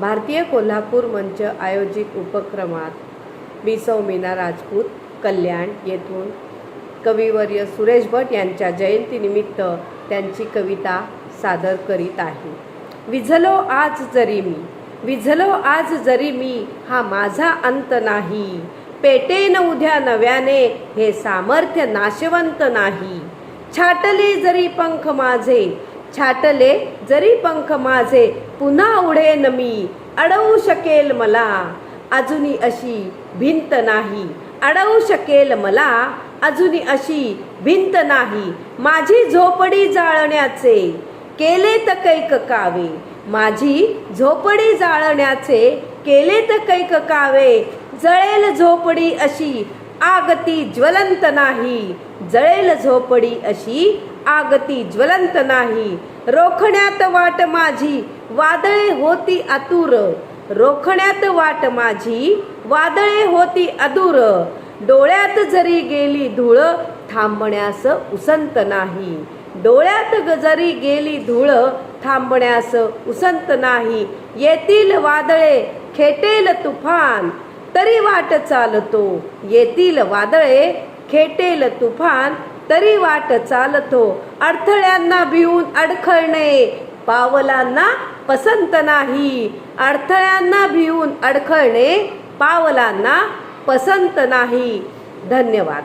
भारतीय कोल्हापूर मंच आयोजित उपक्रमात मी सौ मीना राजपूत कल्याण येथून कविवर्य सुरेश भट यांच्या जयंतीनिमित्त त्यांची कविता सादर करीत आहे. विझलो आज जरी मी विझलो आज जरी मी हा माझा अंत नाही. पेटेन उद्या नव्याने हे सामर्थ्य नाशवंत नाही. छाटले जरी पंख माझे छाटले जरी पंख माझे पुन्हा उडेन मी. अडवू शकेल मला अजूनी अशी भिंत नाही. अडवू शकेल मला अजूनी अशी भिंत नाही. माझी झोपडी जाळण्याचे केले तर कैक कावे. माझी झोपडी जाळण्याचे केले तर कैक कावे. जळेल झोपडी अशी आगती ज्वलंत नाही. जळेल झोपडी अशी आगती ज्वलंत नाही. रोखण्यात वाट माझी वादळे होती आतुर रोखण्यात वाट माझी वादळे होती अदूर डोळ्यात जरी गेली धूळ थांबण्यास उसंत नाही. डोळ्यात ग- जरी गेली धूळ थांबण्यास उसंत नाही. येतील वादळे खेटेल तुफान. तरी वाट चालतो. येतील वादळे खेटेल तुफान. तरी वाट चालतो. अडथळ्यांना भिवून अडखळणे. पावलांना पसंत नाही. अडथळ्यांना भिवून अडखळणे पावलांना पसंत नाही. धन्यवाद.